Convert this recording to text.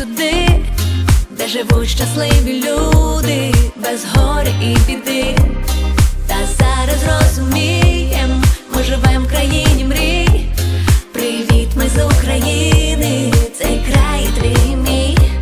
туди, де живуть щасливі люди, без горя і біди. Та зараз розумієм, ми живемо в країні мрій. Привіт, ми з України.